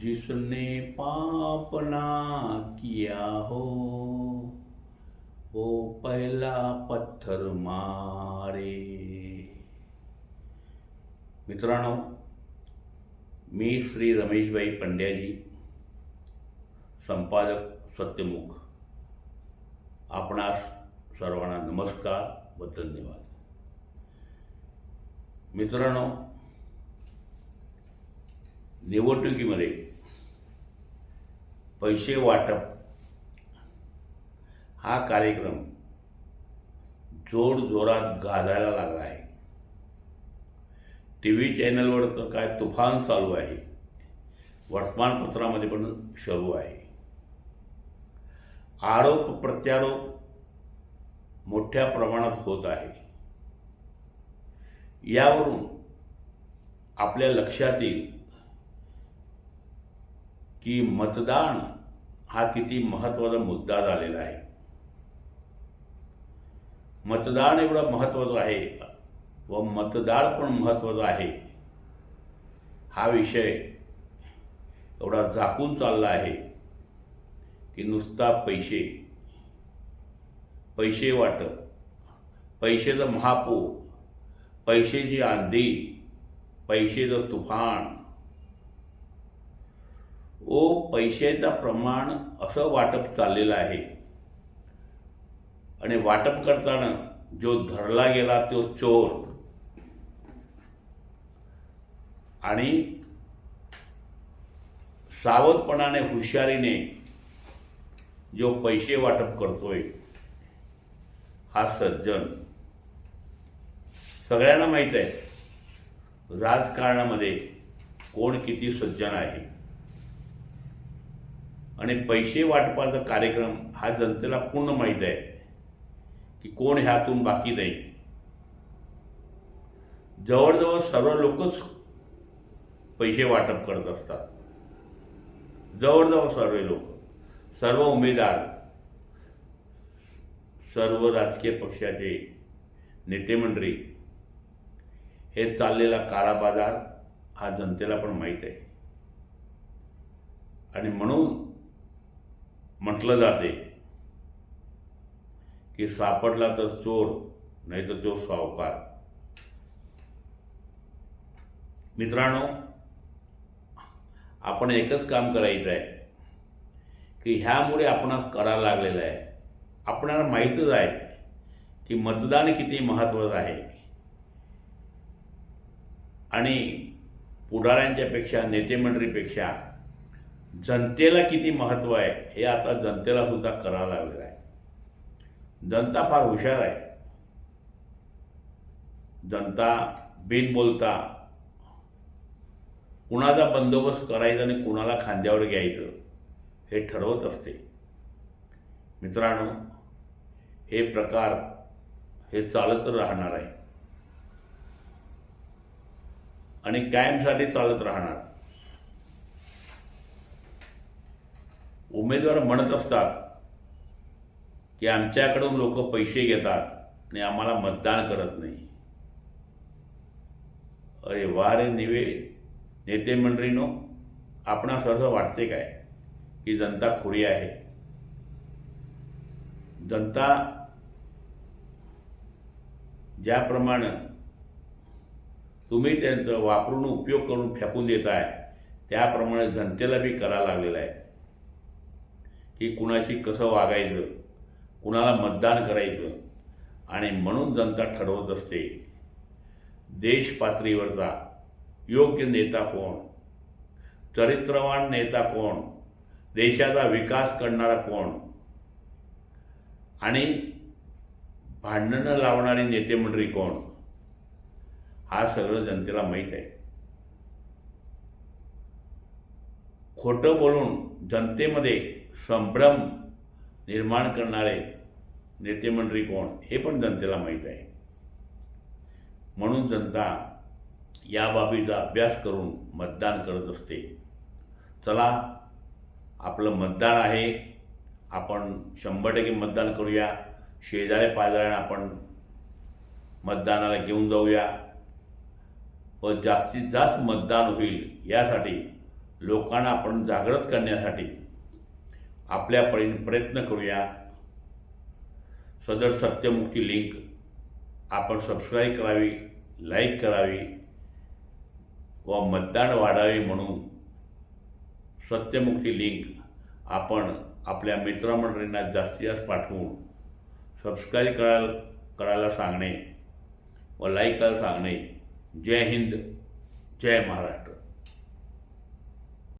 जिसने पाप ना किया हो वो पहला पत्थर मारे। मित्रांनो मी श्री रमेशभाई पंड्याजी संपादक सत्यमुख आपणास सर्वांना नमस्कार व धन्यवाद. मित्रांनो निवडणुकीमध्ये पैसे वाटप हा कार्यक्रम जोरजोरात गाजायला लागला आहे. टी व्ही चॅनलवर तर काय तुफान चालू आहे. वर्तमानपत्रामध्ये पण सुरू आहे. आरोप प्रत्यारोप मोठ्या प्रमाणात होत आहे. यावरून आपल्या लक्षात येईल की मतदान हा किती महत्त्वाचा मुद्दा झालेला आहे. मतदान एवढं महत्त्वाचं आहे व मतदार पण महत्त्वाचा आहे. हा विषय एवढा झाकून चालला आहे की नुसता पैसे पैसे वाटप पैशाचं महापूर पैशाची आंधी पैशाचं तुफान ओ पैशाचं प्रमाण असं वाटप चाललेलं आहे. आणि वाटप करताना जो धरला गेला तो चोर. आणि सावधपणाने हुशारीने जो पैसे वाटप करतोय हा सज्जन. सगळ्यांना माहीत आहे राजकारणामध्ये कोण किती सज्जन आहे. आणि पैसे वाटपाचा कार्यक्रम हा जनतेला पूर्ण माहीत आहे की कोण ह्यातून बाकी नाही. जवळजवळ सर्व लोकच पैसे वाटप करत असतात. जवळजवळ सर्व लोक सर्व उमेदवार सर्व राजकीय पक्षाचे नेते मंडळी हे चाललेला काळा बाजार हा जनतेला पण माहीत आहे. आणि म्हणून म्हटलं जाते की सापडला तर चोर नाही तर तो सावकार. मित्रांनो आपण एकच काम करायचं आहे की ह्यामुळे आपणास करायला लागलेलं आहे. आपणाला माहीतच आहे की मतदान किती महत्त्वाचं आहे. आणि पुढाऱ्यांच्यापेक्षा नेतेमंडळीपेक्षा जनतेला किती महत्त्व आहे हे आता जनतेला सुद्धा करावं लागलेलं आहे. जनता फार हुशार आहे. जनता बिन बोलता कुणाचा बंदोबस्त करायचा आणि कुणाला खांद्यावर घ्यायचं हे ठरवत असते. मित्रांनो हे प्रकार हे चालत राहणार आहे. आणि कायमसाठी चालत राहणार. उमेदवार म्हणत असतात की आमच्याकडून लोक पैसे घेतात आणि आम्हाला मतदान करत नाही. अरे वा रे निवे नेते मंडळीनो आपणास असं वाटते काय? की जनता खुरी आहे. जनता ज्याप्रमाणे तुम्ही त्यांचं वापरून उपयोग करून फेकून देत आहे त्याप्रमाणे जनतेला बी करा लागलेला आहे. की कुणाशी कसं वागायचं कुणाला मतदान करायचं आणि म्हणून जनता ठरवत असते देश पातळीवरचा योग्य नेता कोण चरित्रवान नेता कोण देशाचा विकास करणारा कोण आणि भांडणं लावणारी नेतेमंडळी कोण हा सगळं जनतेला माहीत आहे. खोटं बोलून जनतेमध्ये संभ्रम निर्माण करणारे नेतेमंडळी कोण हे पण जनतेला माहीत आहे. म्हणून जनता या बाबीचा अभ्यास करून मतदान करत असते. चला आपलं मतदान आहे आपण शंभर टक्के मतदान करूया शेजाऱ्या पाजाऱ्यांना आपण मतदानाला घेऊन जाऊया. व जास्तीत जास्त मतदान होईल यासाठी लोकांना आपण जागृत करण्यासाठी आपल्या परीने प्रयत्न करूया. सदर सत्यमुक्ती लिंक आपण सबस्क्राईब करावी लाईक करावी व मतदान वाढावे म्हणून सत्यमुक्ती लिंक आपण आपल्या मित्रमंडळींना जास्तीत जास्त पाठवून सबस्क्राईब करायला करायला सांगणे व लाईक करायला सांगणे. जय हिंद जय महाराष्ट्र.